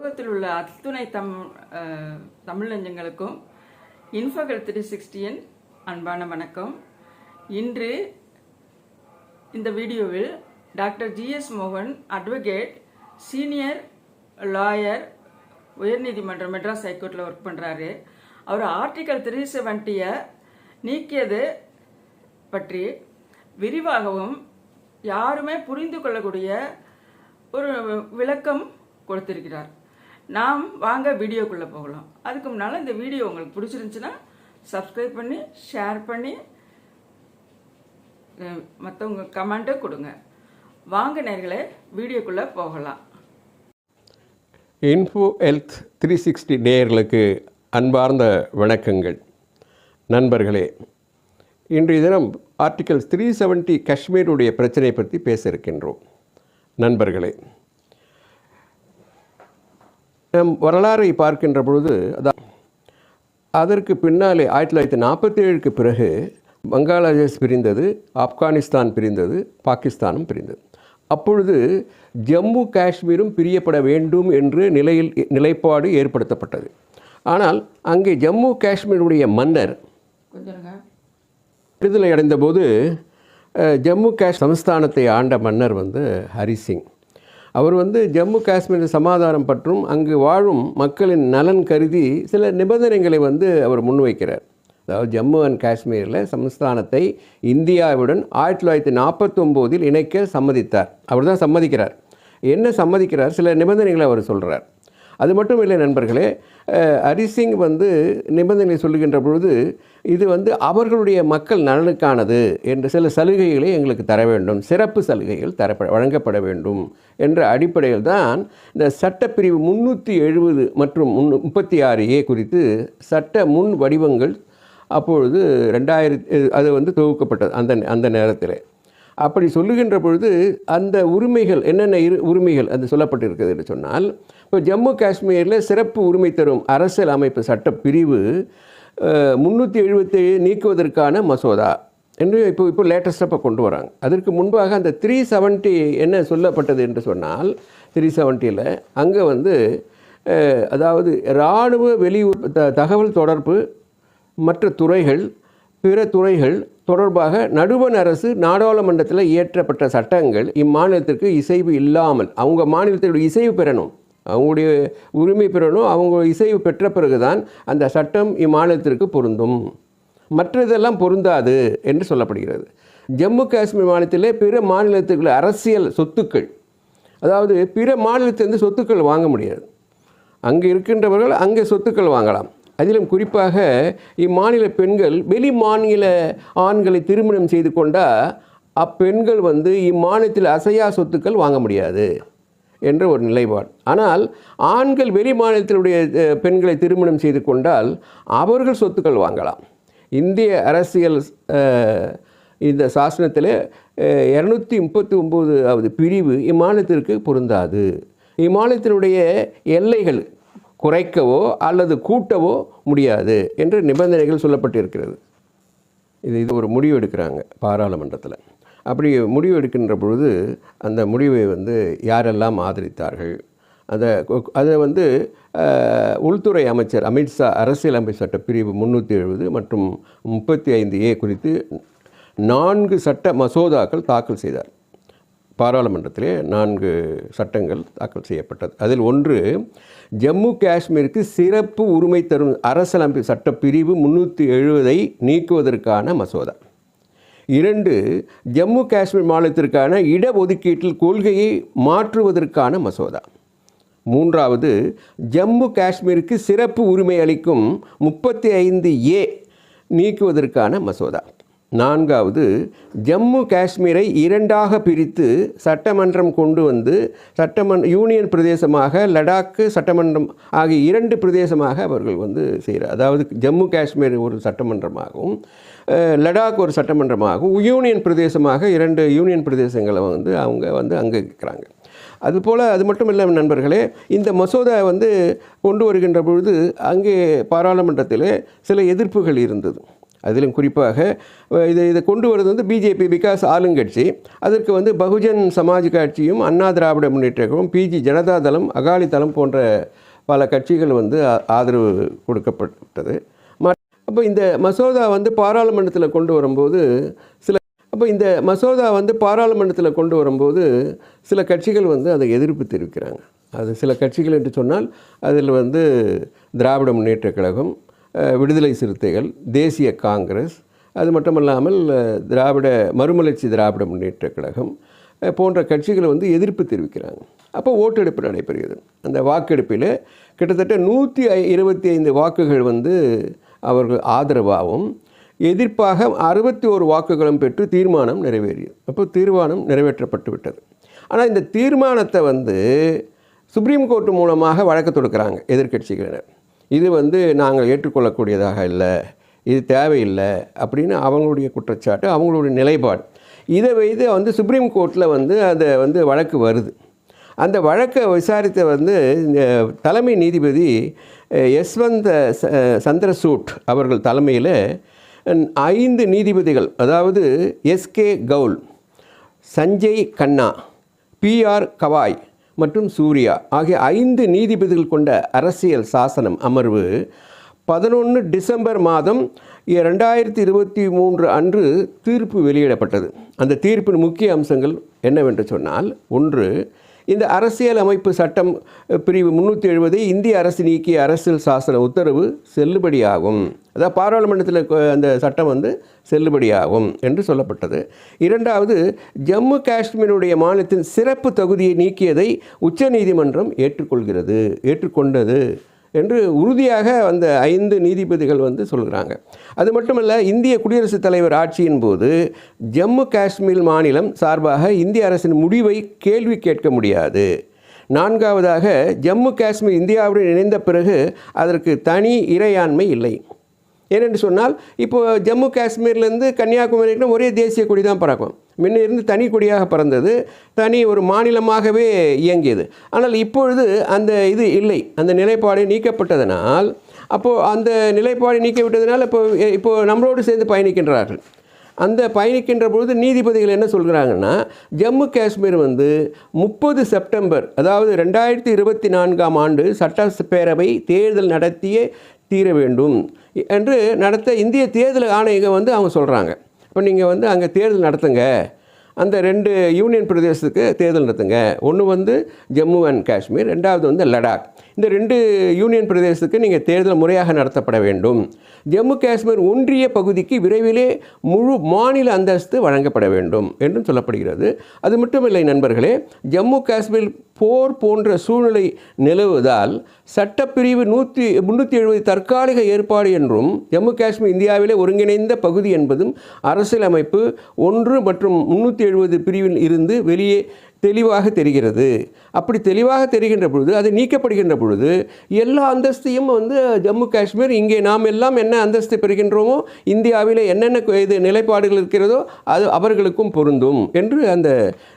உலகத்தில் உள்ள அத்துணை தம் தமிழ் நெஞ்சங்களுக்கும் இன்ஃபோகல் த்ரீ சிக்ஸ்டியின் அன்பான வணக்கம். இன்று இந்த வீடியோவில் டாக்டர் ஜிஎஸ் மோகன் அட்வொகேட் சீனியர் லாயர் உயர்நீதிமன்றம் மெட்ராஸ் ஹைகோர்ட்டில் ஒர்க் பண்ணுறாரு அவர் ஆர்டிகல் த்ரீ செவன்ட்டியை நீக்கியது பற்றி விரிவாகவும் யாருமே புரிந்து கொள்ளக்கூடிய ஒரு விளக்கம் கொடுத்திருக்கிறார். நாம் வாங்க வீடியோக்குள்ளே போகலாம். அதுக்கு முன்னால் இந்த வீடியோ உங்களுக்கு பிடிச்சிருந்துச்சுன்னா சப்ஸ்கிரைப் பண்ணி ஷேர் பண்ணி மற்றவங்க கமெண்ட்டும் கொடுங்க. வாங்க நேர்களை வீடியோக்குள்ளே போகலாம். இன்ஃபோ ஹெல்த் த்ரீ சிக்ஸ்டி நேயர்களுக்கு அன்பார்ந்த வணக்கங்கள். நண்பர்களே இன்றைய தினம் ஆர்டிகல் த்ரீ செவன்ட்டி காஷ்மீருடைய பிரச்சனை பற்றி பேச இருக்கின்றோம். நண்பர்களே நம் வரலாறை பார்க்கின்ற பொழுது அதான் அதற்கு பின்னாலே ஆயிரத்தி தொள்ளாயிரத்தி நாற்பத்தி ஏழுக்கு பிறகு பங்களாதேஷ் பிரிந்தது ஆப்கானிஸ்தான் பிரிந்தது பாகிஸ்தானும் பிரிந்தது. அப்பொழுது ஜம்மு காஷ்மீரும் பிரியப்பட வேண்டும் என்று நிலையில் நிலைப்பாடு ஏற்படுத்தப்பட்டது. ஆனால் அங்கே ஜம்மு காஷ்மீருடைய மன்னர் விடுதலை அடைந்தபோது ஜம்மு காஷ் சமஸ்தானத்தை ஆண்ட மன்னர் வந்து ஹரி சிங் அவர் வந்து ஜம்மு காஷ்மீர் சமாதானம் பற்றும் அங்கு வாழும் மக்களின் நலன் கருதி சில நிபந்தனைகளை வந்து அவர் முன்வைக்கிறார். அதாவது ஜம்மு அண்ட் காஷ்மீரில் சமஸ்தானத்தை இந்தியாவுடன் ஆயிரத்தி தொள்ளாயிரத்தி நாற்பத்தொம்போதில் இணைக்க சம்மதித்தார். அவர் தான் சம்மதிக்கிறார். என்ன சம்மதிக்கிறார்? சில நிபந்தனைகளை அவர் சொல்கிறார் அது மட்டும் இல்லை நண்பர்களே ஹரிசிங் வந்து நிபந்தனை சொல்லுகின்ற பொழுது இது வந்து அவர்களுடைய மக்கள் நலனுக்கானது என்ற சில சலுகைகளை எங்களுக்கு தர வேண்டும் சிறப்பு சலுகைகள் தரப்பட வழங்கப்பட வேண்டும் என்ற அடிப்படையில் தான் இந்த சட்டப்பிரிவு முந்நூற்றி எழுபது மற்றும் முன்னு முப்பத்தி ஆறு ஏ குறித்து சட்ட முன் வடிவங்கள் அப்பொழுது ரெண்டாயிரத்தி அது வந்து தொகுக்கப்பட்டது அந்த அந்த நேரத்தில். அப்படி சொல்லுகின்ற பொழுது அந்த உரிமைகள் என்னென்ன இரு உரிமைகள் அது சொல்லப்பட்டிருக்கிறது என்று சொன்னால் இப்போ ஜம்மு காஷ்மீரில் சிறப்பு உரிமை தரும் அரசியல் அமைப்பு சட்ட பிரிவு முந்நூற்றி எழுபத்தேழு நீக்குவதற்கான மசோதா என்று இப்போ இப்போ லேட்டஸ்ட்டாக இப்போ கொண்டு வராங்க. அதற்கு முன்பாக அந்த த்ரீ செவன்ட்டி என்ன சொல்லப்பட்டது என்று சொன்னால் த்ரீ செவன்ட்டியில் அங்கே வந்து அதாவது இராணுவ வெளியுறவு த- தகவல் தொடர்பு மற்ற துறைகள் பிற துறைகள் தொடர்பாக நடுவண் அரசு நாடாளுமன்றத்தில் இயற்றப்பட்ட சட்டங்கள் இம்மாநிலத்திற்கு இசைவு இல்லாமல் அவங்க மாநிலத்தோட இசைவு பெறணும். அவங்களுடைய உரிமை பெறணும். அவங்க இசைவு பெற்ற பிறகுதான் அந்த சட்டம் இம்மாநிலத்திற்கு பொருந்தும். மற்றதெல்லாம் பொருந்தாது என்று சொல்லப்படுகிறது. ஜம்மு காஷ்மீர் மாநிலத்திலே பிற மாநிலத்துக்குள்ள அரசியல் சொத்துக்கள் அதாவது பிற மாநிலத்திலிருந்து சொத்துக்கள் வாங்க முடியாது. அங்கே இருக்கின்றவர்கள் அங்கே சொத்துக்கள் வாங்கலாம். அதிலும் குறிப்பாக இம்மாநில பெண்கள் வெளி மாநில ஆண்களை திருமணம் செய்து கொண்டால் அப்பெண்கள் வந்து இம்மாநிலத்தில் அசையா சொத்துக்கள் வாங்க முடியாது என்ற ஒரு நிலைப்பாடு. ஆனால் ஆண்கள் வெளி மாநிலத்தினுடைய பெண்களை திருமணம் செய்து கொண்டால் அவர்கள் சொத்துக்கள் வாங்கலாம். இந்திய அரசியல் இந்த சாசனத்தில் இரநூத்தி முப்பத்தி ஒம்போதாவது பிரிவு இம்மாநிலத்திற்கு பொருந்தாது. இம்மாநிலத்தினுடைய எல்லைகள் குறைக்கவோ அல்லது கூட்டவோ முடியாது என்று நிபந்தனைகள் சொல்லப்பட்டிருக்கிறது. இது இது ஒரு முடிவு எடுக்கிறாங்க பாராளுமன்றத்தில். அப்படி முடிவு எடுக்கின்ற பொழுது அந்த முடிவை வந்து யாரெல்லாம் ஆதரித்தார்கள்? அதை அதை வந்து உள்துறை அமைச்சர் அமித்ஷா அரசியலமை சட்ட பிரிவு முந்நூற்றி எழுபது மற்றும் முப்பத்தி ஐந்து ஏ குறித்து நான்கு சட்ட மசோதாக்கள் தாக்கல் செய்தார். பாராளுமன்றத்திலே நான்கு சட்டங்கள் தாக்கல் செய்யப்பட்டது. அதில் ஒன்று ஜம்மு காஷ்மீருக்கு சிறப்பு உரிமை தரும் அரசியலமைப்பு சட்ட பிரிவு முந்நூற்றி எழுபதை நீக்குவதற்கான மசோதா. இரண்டு ஜம்மு காஷ்மீர் மாநிலத்திற்கான இடஒதுக்கீட்டில் கொள்கையை மாற்றுவதற்கான மசோதா. மூன்றாவது ஜம்மு காஷ்மீருக்கு சிறப்பு உரிமை அளிக்கும் முப்பத்தி ஐந்து ஏ நீக்குவதற்கான மசோதா. நான்காவது ஜம்மு காஷ்மீரை இரண்டாக பிரித்து சட்டமன்றம் கொண்டு வந்து சட்டமன் யூனியன் பிரதேசமாக லடாக்கு சட்டமன்றம் ஆகிய இரண்டு பிரதேசமாக அவர்கள் வந்து செய்கிறார். அதாவது ஜம்மு காஷ்மீர் ஒரு சட்டமன்றமாகவும் லடாக் ஒரு சட்டமன்றமாகவும் யூனியன் பிரதேசமாக இரண்டு யூனியன் பிரதேசங்களை வந்து அவங்க வந்து அங்கே இருக்கிறாங்க அதுபோல் அது மட்டும் இல்லை நண்பர்களே இந்த மசோதா வந்து கொண்டு வருகின்ற பொழுது அங்கே பாராளுமன்றத்தில் சில எதிர்ப்புகள் இருந்தது. அதிலும் குறிப்பாக இதை இதை கொண்டு வருவது வந்து பிஜேபி பிகாஸ் ஆளுங்கட்சி அதற்கு வந்து பகுஜன் சமாஜ் கட்சியும் அண்ணா திராவிட முன்னேற்றமும் பிஜி ஜனதா தளம் அகாலி தளம் போன்ற பல கட்சிகள் வந்து ஆதரவு கொடுக்கப்பட்டது. அப்போ இந்த மசோதா வந்து பாராளுமன்றத்தில் கொண்டு வரும்போது சில அப்போ இந்த மசோதா வந்து பாராளுமன்றத்தில் கொண்டு வரும்போது சில கட்சிகள் வந்து அதை எதிர்ப்பு தெரிவிக்கிறாங்க அது சில கட்சிகள் என்று சொன்னால் அதில் வந்து திராவிட முன்னேற்ற கழகம் விடுதலை சிறுத்தைகள் தேசிய காங்கிரஸ் அது மட்டுமல்லாமல் திராவிட மறுமலர்ச்சி திராவிட முன்னேற்ற கழகம் போன்ற கட்சிகளை வந்து எதிர்ப்பு தெரிவிக்கிறாங்க. அப்போ ஓட்டெடுப்பு நடைபெறுகிறது. அந்த வாக்கெடுப்பில் கிட்டத்தட்ட நூற்றி இருபத்தி ஐந்து வாக்குகள் வந்து அவர்கள் ஆதரவாகவும் எதிர்ப்பாக அறுபத்தி ஒரு வாக்குகளும் பெற்று தீர்மானம் நிறைவேறியது. அப்போ தீர்மானம் நிறைவேற்றப்பட்டு விட்டது. ஆனால் இந்த தீர்மானத்தை வந்து சுப்ரீம் கோர்ட் மூலமாக வழக்கு தொடுக்கிறாங்க எதிர்கட்சிகளினர் இது வந்து நாங்கள் ஏற்றுக்கொள்ளக்கூடியதாக இல்லை இது தேவையில்லை அப்படின்னு அவங்களுடைய குற்றச்சாட்டு அவங்களுடைய நிலைப்பாடு. இதை வைத்து வந்து சுப்ரீம் கோர்ட்டில் வந்து அதை வந்து வழக்கு வருது. அந்த வழக்கை விசாரித்த வந்து இந்த தலைமை நீதிபதி யஸ்வந்த ச- சந்திரசூட் அவர்கள் தலைமையில் ஐந்து நீதிபதிகள் அதாவது S K Kaul Sanjay Khanna B R Gavai மற்றும் சூர்யா ஆகிய ஐந்து நீதிபதிகள் கொண்ட அரசியல் சாசனம் அமர்வு பதினொன்று டிசம்பர் மாதம் ரெண்டாயிரத்தி இருபத்தி மூன்று அன்று தீர்ப்பு வெளியிடப்பட்டது. அந்த தீர்ப்பின் முக்கிய அம்சங்கள் என்னவென்று சொன்னால் ஒன்று இந்த அரசியல் அமைப்பு சட்டம் பிரிவு முந்நூற்றி எழுபது இந்திய அரசு நீக்கிய அரசியல் சாசன உத்தரவு செல்லுபடியாகும். அதாவது பாராளுமன்றத்தில் அந்த சட்டம் வந்து செல்லுபடியாகும் என்று சொல்லப்பட்டது. இரண்டாவது ஜம்மு காஷ்மீருடைய மாநிலத்தின் சிறப்பு தகுதியை நீக்கியதை உச்சநீதிமன்றம் ஏற்றுக்கொள்கிறது ஏற்றுக்கொண்டது. என்று உறுதியாக அந்த ஐந்து நீதிபதிகள் வந்து சொல்கிறாங்க. அது மட்டுமல்ல இந்திய குடியரசுத் தலைவர் ஆட்சியின் போது ஜம்மு காஷ்மீர் மாநிலம் சார்பாக இந்திய அரசின் முடிவை கேள்வி கேட்க முடியாது. நான்காவதாக ஜம்மு காஷ்மீர் இந்தியாவுடன் இணைந்த பிறகு அதற்கு தனி இறையாண்மை இல்லை. ஏனென்று சொன்னால் இப்போது ஜம்மு காஷ்மீர்லேருந்து கன்னியாகுமரி ஒரே தேசிய கொடி தான் பறக்கும். முன்ன இருந்து தனி கொடியாக பறந்தது. தனி ஒரு மாநிலமாகவே இயங்கியது. ஆனால் இப்பொழுது அந்த இது இல்லை. அந்த நிலைப்பாடு நீக்கப்பட்டதனால் அப்போது அந்த நிலைப்பாடு நீக்கிவிட்டதனால் இப்போ இப்போது நம்மளோடு சேர்ந்து பயணிக்கின்றார்கள். அந்த பயணிக்கின்ற பொழுது நீதிபதிகள் என்ன சொல்கிறாங்கன்னா ஜம்மு காஷ்மீர் வந்து முப்பது செப்டம்பர் அதாவது ரெண்டாயிரத்தி இருபத்தி நான்காம் ஆண்டு சட்டப்பேரவை தேர்தல் நடத்தியே தீர வேண்டும் என்று நடத்த இந்திய தேர்தல் ஆணையகம் வந்து அவங்க சொல்கிறாங்க இப்போ நீங்கள் வந்து அங்கே தேர்தல் நடத்துங்க. அந்த ரெண்டு யூனியன் பிரதேசத்துக்கு தேர்தல் நடத்துங்க. ஒன்று வந்து ஜம்மு அண்ட் காஷ்மீர் ரெண்டாவது வந்து லடாக். இந்த ரெண்டு யூனியன் பிரதேசத்துக்கு நீங்கள் தேர்தல் முறையாக நடத்தப்பட வேண்டும். ஜம்மு காஷ்மீர் ஒன்றிய பகுதிக்கு விரைவிலே முழு மாநில அந்தஸ்து வழங்கப்பட வேண்டும் என்றும் சொல்லப்படுகிறது. அது மட்டுமில்லை நண்பர்களே ஜம்மு காஷ்மீர் போர் போன்ற சூழ்நிலை நிலவுவதால் சட்டப்பிரிவு நூற்றி முந்நூற்றி எழுபது தற்காலிக ஏற்பாடு என்றும் ஜம்மு காஷ்மீர் இந்தியாவிலே ஒருங்கிணைந்த பகுதி என்பதும் அரசியலமைப்பு ஒன்று மற்றும் முந்நூற்றி எழுபது பிரிவில் இருந்து வெளியே தெளிவாக தெரிகிறது. அப்படி தெளிவாக தெரிகின்ற பொழுது அது நீக்கப்படுகின்ற பொழுது எல்லா அந்தஸ்தையும் வந்து ஜம்மு காஷ்மீர் இங்கே நாம் எல்லாம் என்ன அந்தஸ்து பெறுகின்றோமோ இந்தியாவில் என்னென்ன இது நிலைப்பாடுகள் இருக்கிறதோ அது அவர்களுக்கும் பொருந்தும் என்று அந்த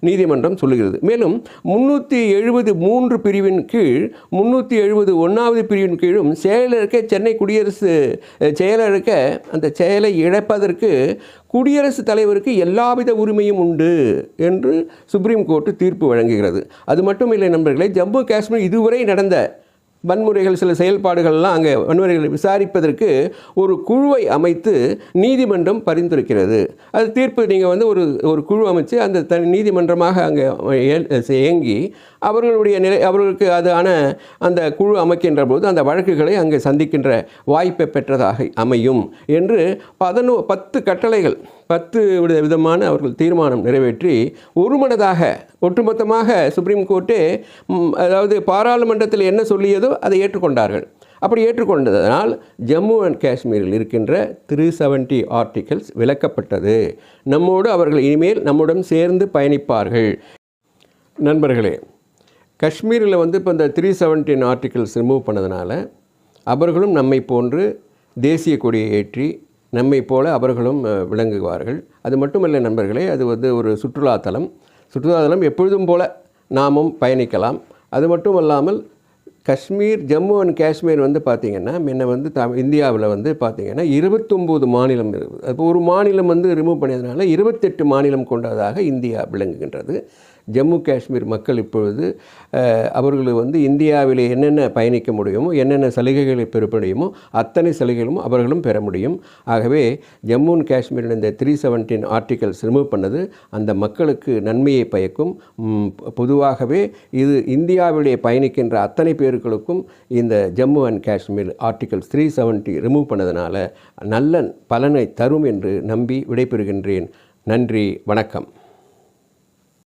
நீதிமன்றம் சொல்லுகிறது. மேலும் முன்னூற்றி எழுபது மூன்று பிரிவின் கீழ் முந்நூற்றி எழுபது ஒன்றாவது பிரிவின் கீழும் செயலருக்க சென்னை குடியரசு செயலருக்க அந்த செயலை இழப்பதற்கு குடியரசுத் தலைவருக்கு எல்லாவித உரிமையும் உண்டு என்று சுப்ரீம் கோர்ட்டு தீர்ப்பு வழங்குகிறது. அது மட்டும் இல்லை நண்பர்களே ஜம்மு காஷ்மீர் இதுவரை நடந்த வன்முறைகள் சில செயல்பாடுகள்லாம் அங்கே வன்முறைகளை விசாரிப்பதற்கு ஒரு குழுவை அமைத்து நீதிமன்றம் பரிந்துரைக்கிறது. அது தீர்ப்பு நீங்கள் வந்து ஒரு ஒரு குழு அமைச்சு அந்த தனி நீதிமன்றமாக அங்கே இயங்கி அவர்களுடைய நிலை அவர்களுக்கு அதான அந்த குழு அமைக்கின்ற போது அந்த வழக்குகளை அங்கே சந்திக்கின்ற வாய்ப்பை பெற்றதாக அமையும் என்று பதினோ பத்து கட்டளைகள் பத்து வித- விதமான அவர்கள் தீர்மானம் நிறைவேற்றி ஒருமனதாக ஒட்டுமொத்தமாக சுப்ரீம் கோர்ட்டே அதாவது பாராளுமன்றத்தில் என்ன சொல்லியதோ அதை ஏற்றுக்கொண்டார்கள். அப்படி ஏற்றுக்கொண்டதனால் ஜம்மு அண்ட் காஷ்மீரில் இருக்கின்ற த்ரீ செவன்ட்டி ஆர்டிகல்ஸ் விலக்கப்பட்டது நம்மோடு அவர்கள் இனிமேல் நம்முடன் சேர்ந்து பயணிப்பார்கள். நண்பர்களே காஷ்மீரில் வந்து இப்போ இந்த த்ரீ செவன்டீன் ஆர்டிகல்ஸ் ரிமூவ் பண்ணதுனால அவர்களும் நம்மை போன்று தேசிய கொடியை ஏற்றி நம்மை போல அவர்களும் விளங்குவார்கள். அது மட்டுமல்ல நண்பர்களே அது வந்து ஒரு சுற்றுலாத்தலம் சுற்றுலாத்தலம் எப்பொழுதும் போல நாமும் பயணிக்கலாம். அது மட்டும் அல்லாமல் காஷ்மீர் ஜம்மு அண்ட் காஷ்மீர் வந்து பார்த்திங்கன்னா முன்ன வந்து த இந்தியாவில் வந்து பார்த்திங்கன்னா இருபத்தொம்போது மாநிலம் இருக்குது அப்போ ஒரு மாநிலம் வந்து ரிமூவ் பண்ணியதுனால இருபத்தெட்டு மாநிலம் கொண்டதாக இந்தியா விளங்குகின்றது. ஜம்மு காஷ்மீர் மக்கள் இப்பொழுது அவர்கள் வந்து இந்தியாவில் என்னென்ன பயணிக்க முடியுமோ என்னென்ன சலுகைகளை பெற முடியுமோ அத்தனை சலுகைகளும் அவர்களும் பெற முடியும். ஆகவே ஜம்மு அண்ட் காஷ்மீரில் இந்த த்ரீ செவன்டீன் ஆர்டிகல்ஸ் ரிமூவ் பண்ணது அந்த மக்களுக்கு நன்மையை பயக்கும். பொதுவாகவே இது இந்தியாவிலே பயணிக்கின்ற அத்தனை பேர்களுக்கும் இந்த Jammu and Kashmir articles three seventy remove பண்ணதுனால நல்ல பலனை தரும் என்று நம்பி விடைபெறுகின்றேன். நன்றி வணக்கம்.